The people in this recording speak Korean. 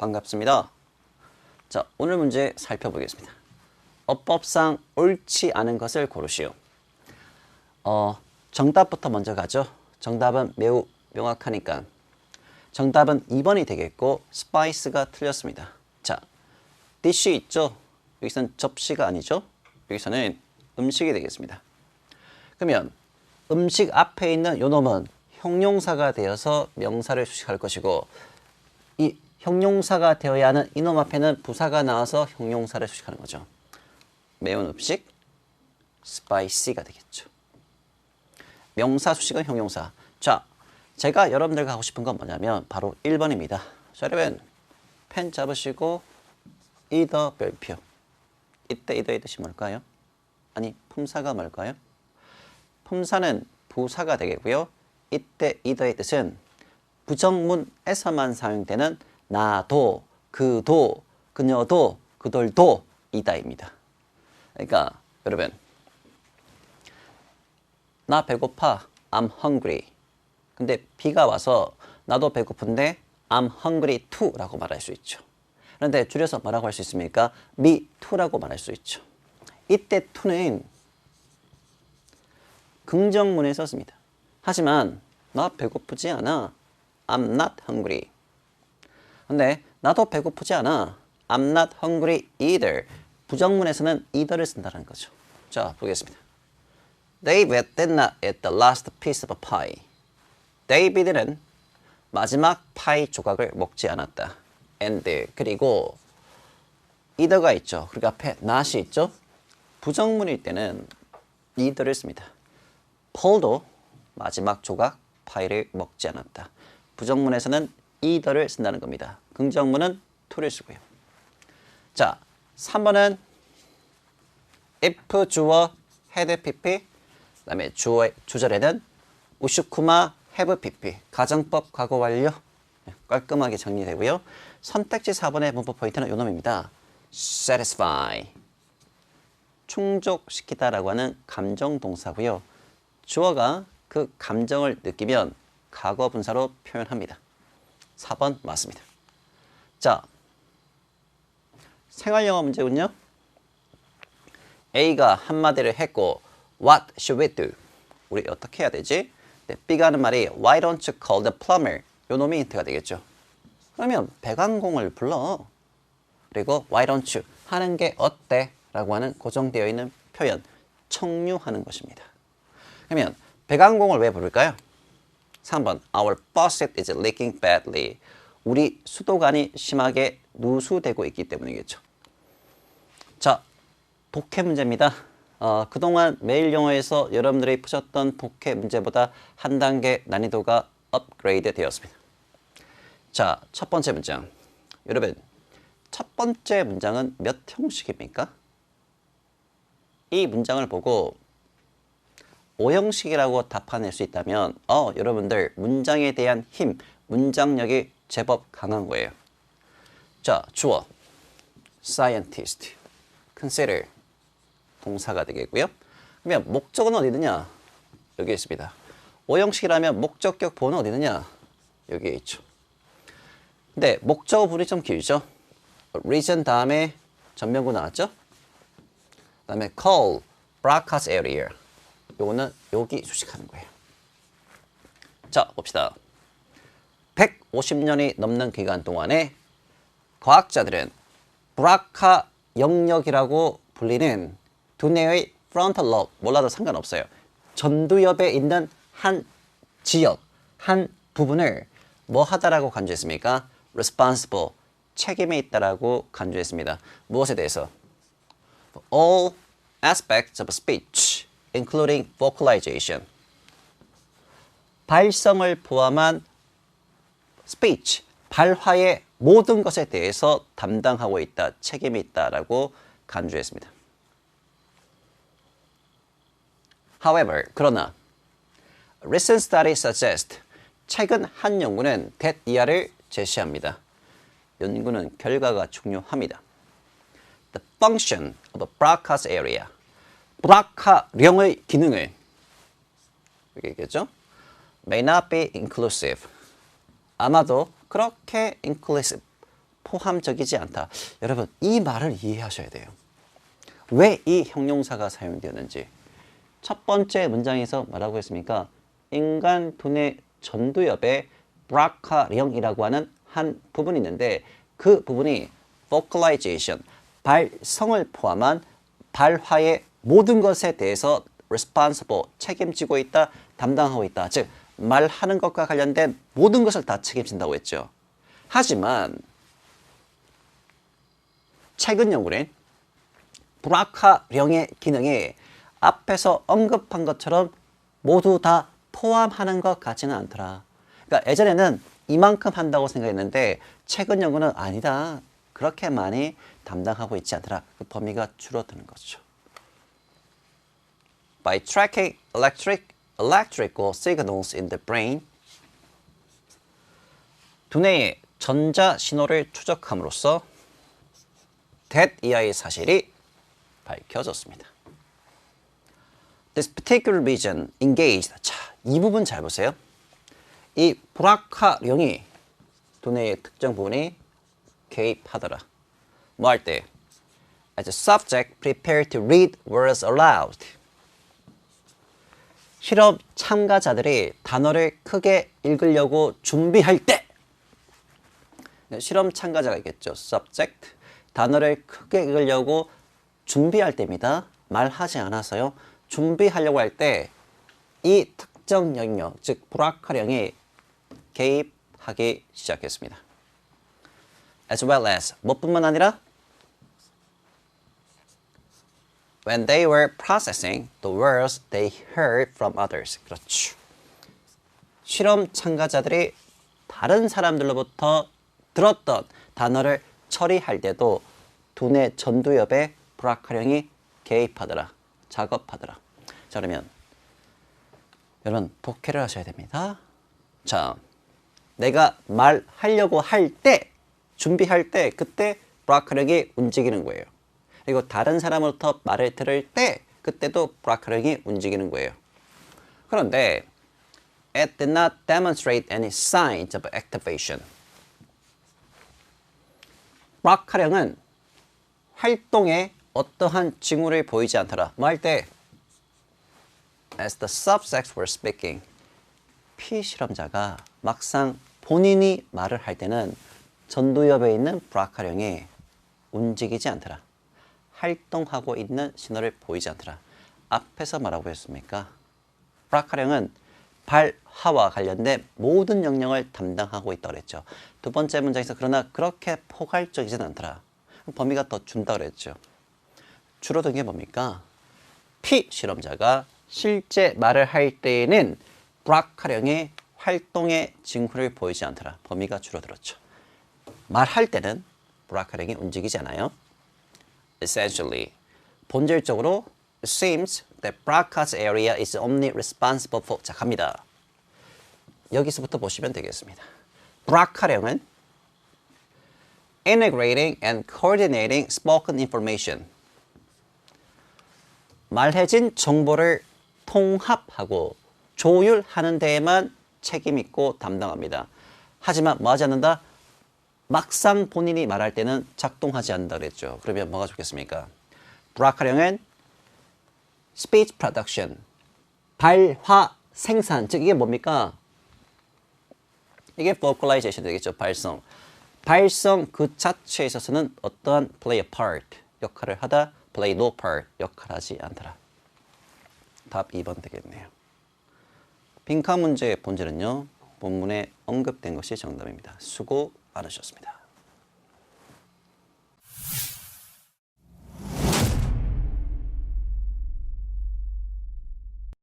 반갑습니다. 자, 오늘 문제 살펴보겠습니다. 어법상 옳지 않은 것을 고르시오. 어, 정답부터 먼저 가죠. 정답은 매우 명확하니까. 정답은 2번이 되겠고 스파이스가 틀렸습니다. 자, 디쉬 있죠? 여기서는 접시가 아니죠? 여기서는 음식이 되겠습니다. 그러면 음식 앞에 있는 요 놈은 형용사가 되어서 명사를 수식할 것이고 이 형용사가 되어야 하는 이놈 앞에는 부사가 나와서 형용사를 수식하는 거죠. 매운 음식, 스파이시가 되겠죠. 명사 수식은 형용사. 자, 제가 여러분들과 하고 싶은 건 뭐냐면 바로 1번입니다. 자, 여러분 펜 잡으시고 이더 별표. 이때 이더의 뜻이 뭘까요? 아니, 품사가 뭘까요? 품사는 부사가 되겠고요. 이때 이더의 뜻은 부정문에서만 사용되는 나도, 그도, 그녀도, 그들도 이다입니다. 그러니까 여러분 나 배고파 I'm hungry 근데 비가 와서 나도 배고픈데 I'm hungry too라고 말할 수 있죠. 그런데 줄여서 뭐라고 할 수 있습니까? me too라고 말할 수 있죠. 이때 to는 긍정문에 썼습니다. 하지만 나 배고프지 않아. I'm not hungry. 근데 나도 배고프지 않아. I'm not hungry either. 부정문에서는 either를 쓴다는 거죠. 자, 보겠습니다. David did not eat the last piece of pie. 데이비드는 마지막 파이 조각을 먹지 않았다. and 그리고 either가 있죠. 그리고 앞에 not이 있죠. 부정문일 때는 either를 씁니다. Paul도 마지막 조각 파이를 먹지 않았다. 부정문에서는 either를 쓴다는 겁니다. 긍정문은 to를 쓰고요. 자, 3번은 if 주어 had pp 그다음에 주어 주절에는 우슈쿠마 have pp 가정법 과거 완료 네, 깔끔하게 정리되고요. 선택지 4번의 문법 포인트는 요 놈입니다. satisfy 충족시키다라고 하는 감정 동사고요. 주어가 그 감정을 느끼면 과거 분사로 표현합니다. 4번 맞습니다. 자, 생활 영어 문제군요. A가 한마디를 했고 What should we do? 우리 어떻게 해야 되지? 네, B가 하는 말이 Why don't you call the plumber? 요 놈이 힌트가 되겠죠. 그러면 배관공을 불러. 그리고 Why don't you? 하는 게 어때? 라고 하는 고정되어 있는 표현 청유하는 것입니다. 그러면 배관공을 왜 부를까요? 3번 Our faucet is leaking badly. 우리 수도관이 심하게 누수되고 있기 때문이겠죠. 자, 독해 문제입니다. 어, 그동안 매일 영어에서 여러분들이 푸셨던 독해 문제보다 한 단계 난이도가 업그레이드 되었습니다. 자, 첫 번째 문장. 여러분, 첫 번째 문장은 몇 형식입니까? 이 문장을 보고 오형식이라고 답해낼 수 있다면 어, 여러분들 문장에 대한 힘, 문장력이 제법 강한 거예요. 자, 주어. scientist. consider. 동사가 되겠고요. 그러면 목적은 어디 있느냐? 여기 있습니다. 오형식이라면 목적격 보는 어디 있느냐? 여기에 있죠. 근데 목적어 부분이 좀 길죠? reason 다음에 전명구 나왔죠? 그 다음에 call, broadcast area. 요거는 여기 수식하는 거예요. 자, 봅시다. 150년이 넘는 기간 동안에 과학자들은 브라카 영역이라고 불리는 두뇌의 frontal lobe 몰라도 상관없어요. 전두엽에 있는 한 지역, 한 부분을 뭐 하다라고 간주했습니까? responsible, 책임이 있다라고 간주했습니다. 무엇에 대해서? all aspects of speech, including vocalization. 발성을 포함한 speech, 발화의 모든 것에 대해서 담당하고 있다, 책임이 있다라고 간주했습니다. However, 그러나 recent studies suggest 최근 한 연구는 that 이하를 제시합니다. 연구는 결과가 중요합니다. The function of a broadcast area. 브라카령의 기능을 여기 얘기했죠? may not be inclusive. 아마도 그렇게 inclusive, 포함적이지 않다. 여러분 이 말을 이해하셔야 돼요. 왜 이 형용사가 사용되었는지 첫 번째 문장에서 뭐라고 했습니까? 인간 두뇌 전두엽에 브라카령이라고 하는 한 부분이 있는데 그 부분이 vocalization, 발성을 포함한 발화의 모든 것에 대해서 responsible, 책임지고 있다, 담당하고 있다. 즉 말하는 것과 관련된 모든 것을 다 책임진다고 했죠. 하지만 최근 연구는 브라카령의 기능이 앞에서 언급한 것처럼 모두 다 포함하는 것 같지는 않더라. 그러니까 예전에는 이만큼 한다고 생각했는데 최근 연구는 아니다. 그렇게 많이 담당하고 있지 않더라. 그 범위가 줄어드는 거죠. By tracking electric, electrical signals in the brain, 두뇌의 전자 신호를 추적함으로써 that 이하의 사실이 밝혀졌습니다. This particular region engaged. 자, 이 부분 잘 보세요. 이 브라카령이 두뇌의 특정 부분이 개입하더라. 뭐 할 때? As a subject prepared to read words aloud. 실험 참가자들이 단어를 크게 읽으려고 준비할 때 실험 참가자가 있겠죠. subject 단어를 크게 읽으려고 준비할 때입니다. 말하지 않아서요. 준비하려고 할 때 이 특정 영역, 즉 브라카령이 개입하기 시작했습니다. As well as 뭐뿐만 아니라 when they were processing the words they heard from others. 그렇죠. 실험 참가자들이 다른 사람들로부터 들었던 단어를 처리할 때도 두뇌 전두엽에 브라카령이 개입하더라. 작업하더라. 자, 그러면 여러분 독해를 하셔야 됩니다. 자, 내가 말하려고 할 때, 준비할 때 그때 브라카령이 움직이는 거예요. 그리고 다른 사람으로부터 말을 들을 때 그때도 브라카령이 움직이는 거예요. 그런데 it did not demonstrate any signs of activation. 브라카령은 활동에 어떠한 징후를 보이지 않더라. 뭐 할 때? As the subjects were speaking. 피실험자가 막상 본인이 말을 할 때는 전두엽에 있는 브라카령이 움직이지 않더라. 활동하고 있는 신호를 보이지 않더라. 앞에서 뭐라고 했습니까? 브라카령은 발화와 관련된 모든 영역을 담당하고 있다고 그랬죠. 두 번째 문장에서 그러나 그렇게 포괄적이지는 않더라. 범위가 더 준다 그랬죠. 줄어든 게 뭡니까? 피실험자가 실제 말을 할 때에는 브라카령의 활동의 징후를 보이지 않더라. 범위가 줄어들었죠. 말할 때는 브라카령이 움직이지 않아요. Essentially, 본질적으로 seems that Braca's area is only responsible for 자 갑니다. 여기서부터 보시면 되겠습니다. 브라카령은 integrating and coordinating spoken information 말해진 정보를 통합하고 조율하는 데에만 책임 있고 담당합니다. 하지만 뭐 하지 않는다? 막상 본인이 말할 때는 작동하지 않는다 그랬죠. 그러면 뭐가 좋겠습니까? 브라카령은 speech production, 발화 생산, 즉 이게 뭡니까? 이게 vocalization 되겠죠. 발성. 발성 그 자체에 있어서는 어떠한 play a part 역할을 하다 play no part 역할하지 않더라. 답 2번 되겠네요. 빈칸 문제의 본질은요. 본문에 언급된 것이 정답입니다. 수고 많으셨습니다.